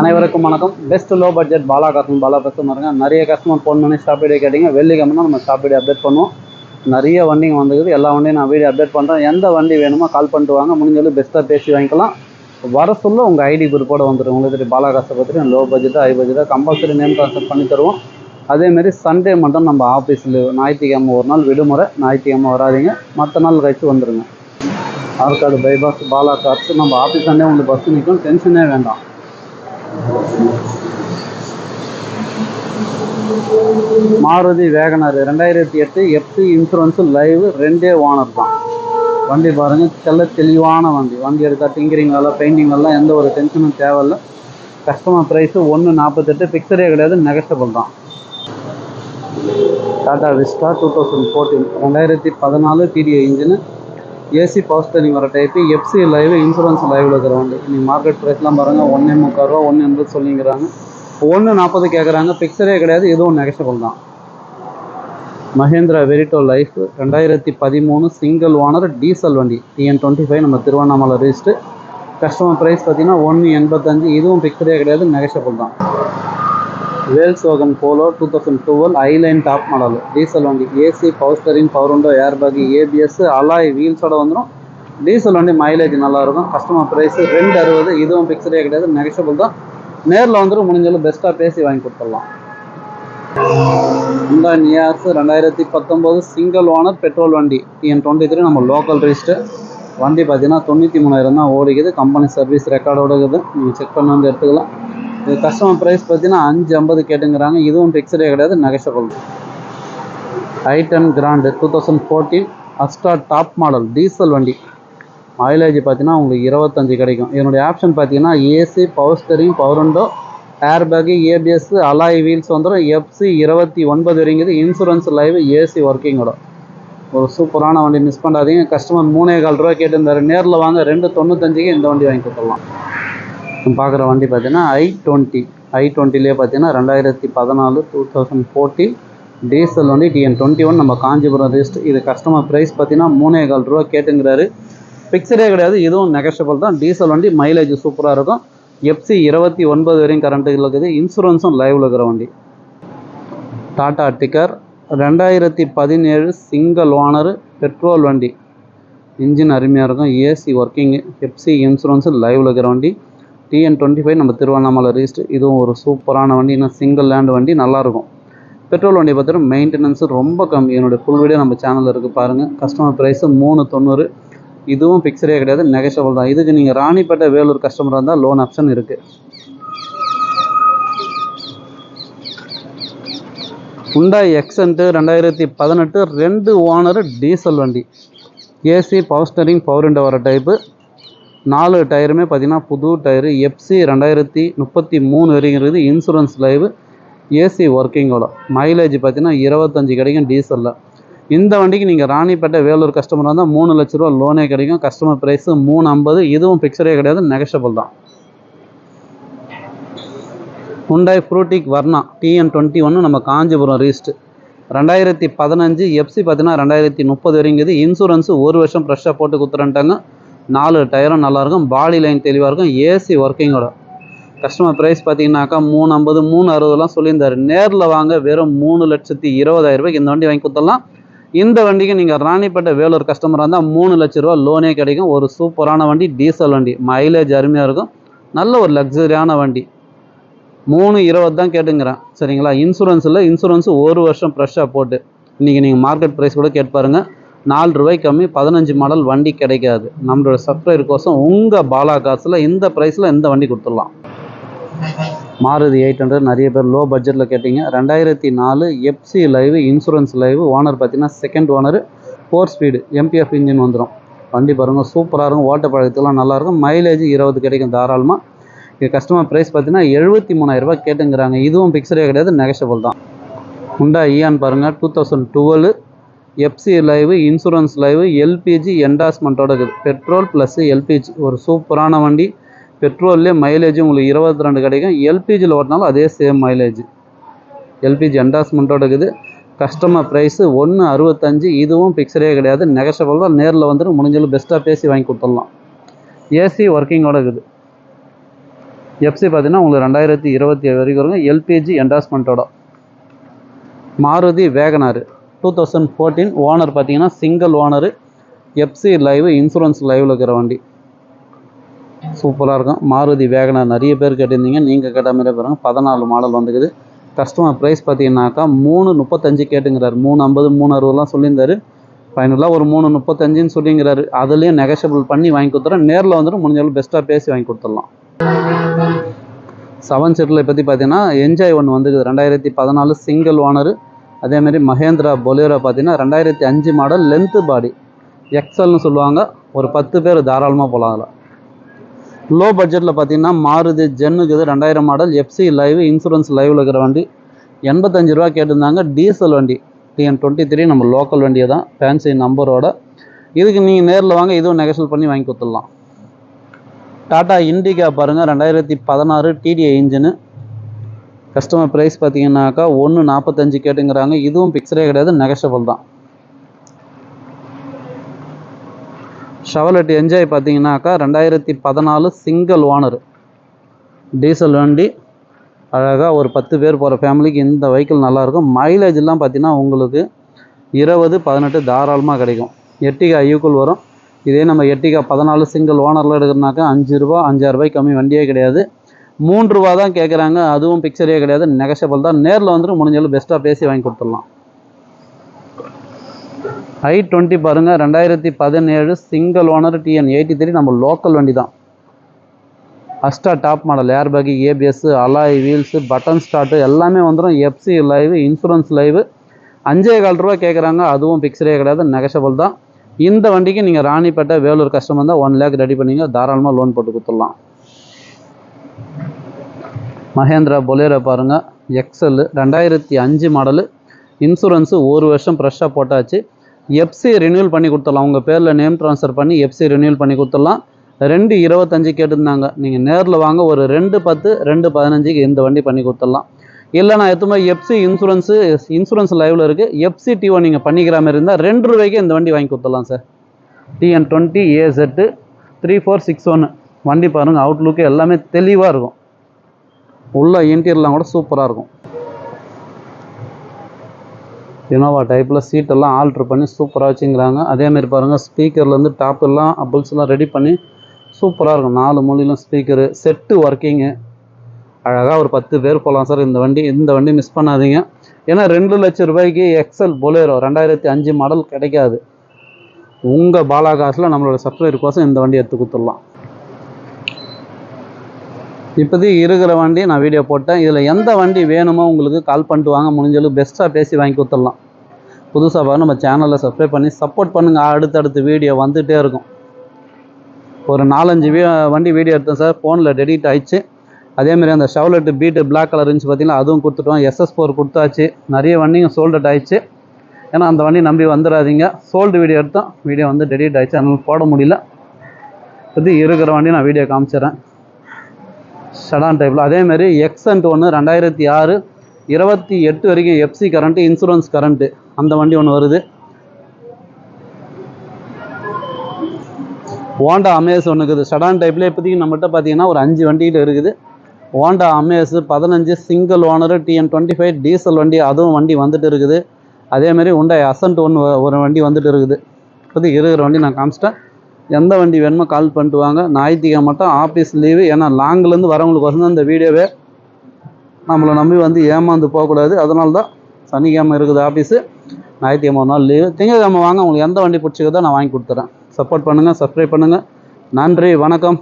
அனைவருக்கும் வணக்கம். Best low budget Bala customer Bala customer நிறைய கஸ்டமர் ஃபோன் பண்ணி ஸ்டாப் வீடியோ கேட்டிங்க. வெள்ளிக்கிழமை நம்ம ஸ்டாப் வீடியோ அப்டேட் பண்ணுவோம். நிறைய வண்டிங்க வந்துக்குது எல்லா வண்டியும் நான் வீடியோ அப்டேட் பண்ணுறேன் எந்த வண்டி வேணுமோ கால் பண்ணிட்டு வாங்க. முடிஞ்சளவு பெஸ்ட்டாக பேசி வாங்கிக்கலாம். வர சொல்ல உங்கள் ஐடி குரூப்போட வந்துடும் உங்களுக்கு தெரியும் பாலா காசை பற்றி லோ பட்ஜெட்டாக ஹை பட்ஜெட்டாக கம்பல்சரி நேம் ட்ரான்ஸ்ஃபர் பண்ணி தருவோம். அதேமாரி சண்டே மட்டும் நம்ம ஆஃபீஸில் ஞாயிற்றுக்கிழமை ஒரு நாள் விடுமுறை. ஞாயிற்றுக்கிழமை வராதிங்க. மற்ற நாள் கழிச்சு வந்துடுங்க ஆற்காடு பைபாஸ் பாலா கார்ஸ் நம்ம ஆஃபீஸ் சண்டே உங்களுக்கு பஸ் நிற்கும். டென்ஷனே வேண்டாம். மாருதி வேகனர் ரெண்டாயிரத்தி எட்டு எஃப்சி இன்சூரன்ஸு லைவ் ரெண்டே ஓனர் தான். வண்டி பாருங்கள் செல்ல தெளிவான வண்டி. வண்டி எடுத்தால் டிங்கரிங் வேலை பெயிண்டிங் வேலை எந்த ஒரு டென்ஷனும் தேவையில்ல. கஸ்டமர் ப்ரைஸு ஒன்று நாற்பத்தெட்டு ஃபிக்ஸடே கிடையாது நெகஸ்டபிள் தான். Tata Vista two thousand fourteen ரெண்டாயிரத்தி பதினாலு டிடிஏ இன்ஜினு ஏசி பவர் ஸ்டேரிங் வர டைப்பு எஃப்சி லைவ் இன்சூரன்ஸ் லைவில் இருக்கிற வண்டி. நீங்கள் மார்க்கெட் ப்ரைஸ்லாம் பாருங்கள் ஒன்றே முக்கால் ரூபா ஒன்று எண்பது சொல்லிங்கிறாங்க. ஒன்று நாற்பது கேட்குறாங்க பிக்சரே கிடையாது இதுவும் நெகஷபிள் தான். மஹேந்திரா வெரிட்டோ லைஃப் ரெண்டாயிரத்தி பதிமூணு சிங்கிள் ஓனர் டீசல் வண்டி. டிஎன் டுவெண்ட்டி ஃபைவ் நம்ம திருவண்ணாமலை ரிஜிஸ்ட்டு கஸ்டமர் ப்ரைஸ் பார்த்தீங்கன்னா ஒன்று எண்பத்தஞ்சு இதுவும் பிக்சரே கிடையாது நெகஷபிள் தான். Volkswagen Polo two thousand twelve highline top model. Diesel வண்டி AC power steering power window air bag ABS alloy வீல்ஸோட வந்துடும் டீசல் வண்டி மைலேஜ் நல்லாயிருக்கும் கஸ்டமர் ப்ரைஸ் ரெண்டு அறுபது இதுவும் பிக்சரே கிடையாது. நெகஷபிள் தான். நேரில் வந்துடும் முடிஞ்சாலும் பெஸ்ட்டாக பேசி வாங்கி கொடுத்துடலாம். இந்த நியாஸ் ரெண்டாயிரத்தி பத்தொம்போது சிங்கிள் ஓனர் பெட்ரோல் வண்டி. டிஎன் டுவெண்ட்டி த்ரீ நம்ம லோக்கல் ரிஜிஸ்டர் வண்டி பார்த்தீங்கன்னா தொண்ணூற்றி மூணாயிரம் தான் ஓடிக்குது. கம்பெனி சர்வீஸ் ரெக்கார்டோட இருக்குது. நீங்கள் செக் பண்ண வந்து எடுத்துக்கலாம். இது கஸ்டமர் ப்ரைஸ் பார்த்தீங்கன்னா அஞ்சு ஐம்பது கேட்டுங்கிறாங்க. இதுவும் ஃபிக்ஸ்டே கிடையாது negotiable i ten grand two thousand fourteen Asta top model diesel வண்டி. மைலேஜ் பார்த்தீங்கன்னா உங்களுக்கு இருபத்தஞ்சு கிடைக்கும். இதனுடைய ஆப்ஷன் பார்த்தீங்கன்னா AC power steering power window air bag ABS alloy wheels வந்துடும். எஃப்சி இருபத்தி ஒன்பது வரைங்கிறது இன்சூரன்ஸ் லைவ் ஏசி ஒர்க்கிங்கோட ஒரு சூப்பரான வண்டி மிஸ் பண்ணாதீங்க. கஸ்டமர் மூணே கால் ரூபா கேட்டிருந்தாரு. நேரில் வாங்க ரெண்டு தொண்ணூத்தஞ்சுக்கு இந்த வண்டி வாங்கி கொடுத்துடலாம். பார்க்குற வண்டி பார்த்தீங்கன்னா ஐ டுவெண்ட்டி. ஐ டுவெண்ட்டிலே பார்த்தீங்கன்னா ரெண்டாயிரத்தி பதினாலு டூ தௌசண்ட் ஃபோர்டீன் டீசல் வண்டி டிஎன் டுவெண்ட்டி ஒன். நம்ம காஞ்சிபுரம் ரிஸ்ட் இது கஸ்டமர் ப்ரைஸ் பார்த்தீங்கன்னா மூணே கால் ரூபா கேட்டுங்கிறாரு. ஃபிக்ஸடே கிடையாது இதுவும் நெகஷபிள் தான். டீசல் வண்டி மைலேஜ் சூப்பராக இருக்கும். எஃப்சி இருபத்தி ஒன்பது வரையும் கரண்ட்டு இருக்குது. இன்சூரன்ஸும் லைவில் இருக்கிற வண்டி. டாடா டிக்கர் ரெண்டாயிரத்தி பதினேழு சிங்கிள் ஓனர் பெட்ரோல் வண்டி. இன்ஜின் அருமையாக இருக்கும். ஏசி ஒர்க்கிங்கு எஃப்சி இன்சூரன்ஸு லைவில் இருக்கிற வண்டி. டிஎன் டுவெண்ட்டி ஃபைவ் நம்ம திருவண்ணாமலை ரீஸ்ட்டு இதுவும் ஒரு சூப்பரான வண்டி இன்னும் சிங்கிள் லேண்ட் வண்டி நல்லாயிருக்கும். பெட்ரோல் வண்டி பார்த்தீங்கன்னா மெயின்டெனன்ஸு ரொம்ப கம்மி. என்னுடைய ஃபுல் வீடியோ நம்ம சேனலில் இருக்குது பாருங்கள் கஸ்டமர் ப்ரைஸு மூணு தொண்ணூறு. இதுவும் ஃபிக்ஸடே கிடையாது நெகஷபிள் தான். இதுக்கு நீங்கள் ராணிப்பேட்டை வேலூர் கஸ்டமராக இருந்தால் லோன் ஆப்ஷன் இருக்குது ஹுண்டாய் எக்ஸன்ட்டு ரெண்டாயிரத்தி பதினெட்டு ரெண்டு ஓனர் டீசல் வண்டி. AC power steering power window வர டைப்பு நாலு டயருமே பார்த்தீங்கன்னா புது டயரு எஃப்சி ரெண்டாயிரத்தி முப்பத்தி மூணு வரைங்கிறது இன்சூரன்ஸ் லைவு ஏசி ஒர்க்கிங்கோட மைலேஜ் பார்த்தீங்கன்னா இருபத்தஞ்சி கிடைக்கும் டீசலில் இந்த வண்டிக்கு நீங்கள் ராணிப்பேட்டை வேலூர் கஸ்டமர் வந்தால் மூணு லட்ச ரூபா லோனே கிடைக்கும். கஸ்டமர் ப்ரைஸு மூணு ஐம்பது. இதுவும் பிக்சரே கிடையாது நெகஷபிள் தான். Hyundai fluidic Verna TN twenty ஒன்று நம்ம காஞ்சிபுரம் ரீஸ்ட் ரெண்டாயிரத்தி பதினஞ்சு எஃப்சி பார்த்தீங்கன்னா ரெண்டாயிரத்தி முப்பது வரைங்கிறது இன்சூரன்ஸு ஒரு வருஷம் ஃப்ரெஷ்ஷாக போட்டு கொடுத்துறேன்ட்டாங்க. நாலு டயரும் நல்லாயிருக்கும் பாடி லைன் தெளிவாக இருக்கும் ஏசி ஒர்க்கிங்கோட கஸ்டமர் ப்ரைஸ் பார்த்தீங்கன்னாக்கா மூணு ஐம்பது மூணு அறுபதுலாம் சொல்லியிருந்தார். நேரில் வாங்க வெறும் மூணு லட்சத்தி இருபதாயிரம் ரூபாய்க்கு இந்த வண்டி வாங்கி கொடுத்துடலாம். இந்த வண்டிக்கு நீங்கள் ராணிப்பேட்டை வேலூர் கஸ்டமராக இருந்தால் மூணு லட்ச ரூபா லோனே கிடைக்கும். ஒரு சூப்பரான வண்டி டீசல் வண்டி. மைலேஜ் அருமையாக இருக்கும். நல்ல ஒரு லக்ஸரியான வண்டி. மூணு இருபது தான் கேட்டுங்கிறேன். சரிங்களா? இன்சூரன்ஸ் இல்லை இன்சூரன்ஸ் ஒரு வருஷம் ஃப்ரெஷ்ஷாக போட்டு. இன்றைக்கி நீங்கள் மார்க்கெட் ப்ரைஸ் கூட கேட்பாருங்க பாருங்கள் நாலு ரூபாய் கம்மி பதினஞ்சு மாடல் வண்டி கிடைக்காது. நம்மளோட சப்ஸ்கிரைபர் கோசம் உங்கள் பாலா காசில் இந்த ப்ரைஸில் இந்த வண்டி கொடுத்துடலாம். மாருதி எயிட் ஹண்ட்ரட் நிறைய பேர் லோ பட்ஜெட்டில் கேட்டிங்க. ரெண்டாயிரத்தி நாலு FC live insurance live owner பார்த்தீங்கன்னா second owner four speed MPF engine வந்துடும் வண்டி பாருங்கள் சூப்பராக இருக்கும். ஓட்ட பழக்கத்துலாம் நல்லாயிருக்கும் மைலேஜ் இருபது கிடைக்கும் தாராளமாக இது கஸ்டமர் ப்ரைஸ் பார்த்தீங்கன்னா எழுபத்தி மூணாயிரரூபா கேட்டுங்கிறாங்க. இதுவும் பிக்சரே கிடையாது நெகஷபிள் தான். உண்டா ஈயான் பாருங்கள் two thousand twelve FC live insurance live LPG என்டாஸ்மெண்ட்டோட இருக்குது. பெட்ரோல் ப்ளஸ் எல்பிஜி ஒரு சூப்பரான வண்டி. பெட்ரோல்லே மைலேஜ் உங்களுக்கு இருபத்தி ரெண்டு கிடைக்கும். எல்பிஜியில் ஓட்டினாலும் அதே சேம் மைலேஜ் எல்பிஜி என்டாஸ்மெண்ட்டோட இருக்குது. கஸ்டமர் ப்ரைஸு ஒன்று அறுபத்தஞ்சு. இதுவும் பிக்சரே கிடையாது. நெகஷபிள் தான். நேரில் வந்துட்டு முடிஞ்சளவு பெஸ்ட்டாக பேசி வாங்கி கொடுத்துடலாம். ஏசி ஒர்க்கிங்கோட இருக்குது. எஃப்சி பார்த்தீங்கன்னா உங்களுக்கு ரெண்டாயிரத்தி இருபத்தி ஏழு வரைக்கும் இருக்கும் LPG என்டாஸ்மெண்ட்டோட Maruti wagon R. Two thousand fourteen owner பார்த்தீங்கன்னா single owner FC live insurance லைவில் இருக்கிற வண்டி. சூப்பராக இருக்கும். மாருதி வேகனார் நிறைய பேர் கேட்டிருந்தீங்க. நீங்கள் கேட்ட மாதிரி பாருங்க. பதினாலு மாடல் வந்துக்குது. கஸ்டமர் ப்ரைஸ் பார்த்தீங்கன்னாக்கா மூணு முப்பத்தஞ்சு கேட்டுங்கிறாரு. மூணு ஐம்பது மூணு அறுபதுலாம் சொல்லியிருந்தாரு. ஃபைனலாக ஒரு மூணு முப்பத்தஞ்சுன்னு சொல்லிங்கிறாரு. அதுலேயும் நெகஷியபிள் பண்ணி வாங்கி கொடுத்துறேன் நேரில் வந்துட்டு முடிஞ்சாலும் பெஸ்ட்டாக பேசி வாங்கி கொடுத்துடலாம். செவன் சீட்டில் பற்றி பார்த்தீங்கன்னா என்ஜாய் ஒன்று வந்துக்குது. ரெண்டாயிரத்தி பதினாலு சிங்கிள் ஓனரு அதேமாரி மகேந்திரா பொலேரோ பார்த்தீங்கன்னா ரெண்டாயிரத்தி அஞ்சு மாடல் லென்த்து பாடி எக்ஸல்னு சொல்லுவாங்க. ஒரு பத்து பேர் தாராளமாக போகலாம் அதில். லோ பட்ஜெட்டில் பார்த்தீங்கன்னா மாருதி ஜென்னுக்குது ரெண்டாயிரம் மாடல் எஃப்சி லைவ் இன்சூரன்ஸ் லைவில் இருக்கிற வண்டி. எண்பத்தஞ்சு ரூபா கேட்டிருந்தாங்க. டீசல் வண்டி. டிஎன் டுவெண்ட்டி த்ரீ நம்ம லோக்கல் வண்டியை தான். ஃபேன்சி நம்பரோட இதுக்கு நீங்கள் நேரில் வாங்க. இதுவும் நெகசல் பண்ணி வாங்கி கொடுத்துடலாம். டாடா இண்டிகா பாருங்கள் ரெண்டாயிரத்தி பதினாறு டிடிஐ இன்ஜினு கஸ்டமர் ப்ரைஸ் பார்த்தீங்கன்னாக்கா ஒன்று நாற்பத்தஞ்சு கேட்டுங்கிறாங்க. இதுவும் பிக்சரே கிடையாது நெகஷபிள் தான். ஷவலட் என்ஜாய் பார்த்தீங்கன்னாக்கா ரெண்டாயிரத்தி பதினாலு சிங்கிள் ஓனர் டீசல் வண்டி அழகாக ஒரு பத்து பேர் போகிற ஃபேமிலிக்கு இந்த வெஹிக்கிள் நல்லாயிருக்கும். மைலேஜ்லாம் பார்த்தீங்கன்னா உங்களுக்கு இருபது பதினெட்டு தாராளமாக கிடைக்கும். எட்டிகா ஈக்குவல் வரும். இதே நம்ம எட்டிகா பதினாலு சிங்கிள் ஓனரில் எடுக்கிறனாக்கா அஞ்சு ரூபா அஞ்சாறு ரூபாய் கம்மி வண்டியே கிடையாது. மூன்று ரூபா தான் கேட்குறாங்க அதுவும் பிக்சரே கிடையாது நெகஷபிள் தான். நேரில் வந்துட்டு முடிஞ்சாலும் பெஸ்ட்டாக பேசி வாங்கி கொடுத்துடலாம். ஐ டுவெண்ட்டி பாருங்கள் ரெண்டாயிரத்தி பதினேழு single owner TN eighty three நம்ம லோக்கல் வண்டி தான். Asta top model air bag ABS alloy wheels button start எல்லாமே வந்துடும் எஃப்சி லைவ் இன்சூரன்ஸ் லைவ் அஞ்சே கால் ரூபா கேட்குறாங்க அதுவும் பிக்சரே கிடையாது நெகஷபிள் தான். இந்த வண்டிக்கு நீங்கள் ராணிப்பேட்டை வேலூர் கஸ்டமர் தான் ஒன் லேக் ரெடி பண்ணிங்க தாராளமாக லோன் போட்டு கொடுத்துடலாம். மகேந்திரா பொலேரோ பாருங்கள் எக்ஸல் ரெண்டாயிரத்தி அஞ்சு மாடலு இன்சூரன்ஸு ஒரு வருஷம் ஃப்ரெஷ்ஷாக போட்டாச்சு. எஃப்சி ரினியூல் பண்ணி கொடுத்துடலாம். உங்கள் பேரில் நேம் ட்ரான்ஸ்ஃபர் பண்ணி எஃப்சி ரினியூல் பண்ணி கொடுத்துடலாம். ரெண்டு இருபத்தஞ்சு கேட்டிருந்தாங்க. நீங்கள் நேரில் வாங்க. ஒரு ரெண்டு பத்து ரெண்டு பதினஞ்சுக்கு இந்த வண்டி பண்ணி கொடுத்துடலாம். இல்லை நான் எத்தனை எஃப்சி இன்சூரன்ஸு இன்சூரன்ஸ் லைவில் இருக்குது எஃப்சி டிஓ நீங்கள் பண்ணிக்கிற மாதிரி இருந்தால் ரெண்டு ரூபாய்க்கு இந்த வண்டி வாங்கி கொடுத்துடலாம் sir TN twenty A three four six ஒன்று வண்டி பாருங்கள் அவுட்லுக்கு எல்லாமே தெளிவாக இருக்கும். உள்ள இன்டீரியர்லாம் கூட சூப்பராக இருக்கும். இனோவா டைப்பில் சீட்டெல்லாம் ஆல்ட்ரு பண்ணி சூப்பராக வச்சுங்கிறாங்க அதேமாரி பாருங்கள் ஸ்பீக்கர்லேருந்து டாப் எல்லாம் அப்பிள்ஸ்லாம் ரெடி பண்ணி சூப்பராக இருக்கும். நாலு மொழியிலும் ஸ்பீக்கரு செட்டு ஒர்க்கிங்கு அழகாக ஒரு பத்து பேர் போகலாம் சார் இந்த வண்டி இந்த வண்டி மிஸ் பண்ணாதீங்க. ஏன்னா ரெண்டு லட்சம் ரூபாய்க்கு எக்ஸல் பொலேரோ ரெண்டாயிரத்தி அஞ்சு மாடல் கிடைக்காது. உங்கள் பாலா காசில் நம்மளோட சப்ஸ்கிரைபர் கோசம் இந்த வண்டி எடுத்து கொடுத்துடலாம். இப்போதைக்கு இருக்கிற வண்டி நான் வீடியோ போட்டேன். இதில் எந்த வண்டி வேணுமோ உங்களுக்கு கால் பண்ணிட்டு வாங்க. முடிஞ்சளவு பெஸ்ட்டாக பேசி வாங்கி கொடுத்துடலாம். புதுசாக பாருங்க நம்ம சேனலில் சப்ஸ்கிரைப் பண்ணி சப்போர்ட் பண்ணுங்கள் அடுத்தடுத்து வீடியோ வந்துகிட்டே இருக்கும். ஒரு நாலஞ்சு வீ வண்டி வீடியோ எடுத்தேன் சார். ஃபோனில் டெடிட் ஆயிடுச்சு. அதேமாதிரி அந்த ஷவுலெட்டு பீட்டு பிளாக் கலர் இருந்துச்சு பார்த்தீங்கன்னா அதுவும் கொடுத்துட்டோம். எஸ்எஸ் ஃபோர் கொடுத்தாச்சு. நிறைய வண்டிங்க சோல்டட் ஆயிடுச்சு. ஏன்னா அந்த வண்டி நம்பி வந்துடாதீங்க. சோல்டு வீடியோ எடுத்தோம். வீடியோ வந்து டெடிட் ஆயிடுச்சு. அதனால் போட முடியல. இது இருக்கிற வண்டி நான் வீடியோ காமிச்சிடுறேன். ஷடான் டைப்பில் அதேமாரி எக்ஸன்ட் ஒன்று ரெண்டாயிரத்தி ஆறு இருபத்தி எட்டு வரைக்கும் எஃப்சி கரண்ட்டு இன்சூரன்ஸ் கரண்ட்டு அந்த வண்டி ஒன்று வருது. ஹோண்டா அமேஸ் ஒன்று இருக்குது. ஷடான் டைப்பில் இப்போதைக்கு நம்மகிட்ட பார்த்தீங்கன்னா ஒரு அஞ்சு வண்டிகிட்ட இருக்குது. ஹோண்டா அமேஸு பதினஞ்சு single owner TN twenty five diesel வண்டி அதுவும் வண்டி வந்துட்டு இருக்குது. அதேமாரி உண்டை அசன்ட் ஒன்று ஒரு வண்டி வந்துட்டு இருக்குது. இப்போதைக்கு இருக்கிற வண்டி நான் காமிச்சிட்டேன். எந்த வண்டி வேணுமோ கால் பண்ணிட்டு வாங்க. ஞாயிற்றுக்கிழமை மட்டும் ஆஃபீஸ் லீவு ஏன்னா லாங்கிலேருந்து வரவங்களுக்கு வந்து இந்த வீடியோவே நம்மளை நம்பி வந்து ஏமாந்து போகக்கூடாது. அதனால தான் சனிக்கிழமை இருக்குது ஆஃபீஸு ஞாயிற்றுக்கிழமை ஒரு நாள் லீவு திங்கக்கிழமை வாங்க. உங்களுக்கு எந்த வண்டி பிடிச்சிக்கிறதோ நான் வாங்கி கொடுத்துறேன். சப்போர்ட் பண்ணுங்கள் சப்ஸ்கிரைப் பண்ணுங்கள் நன்றி வணக்கம்.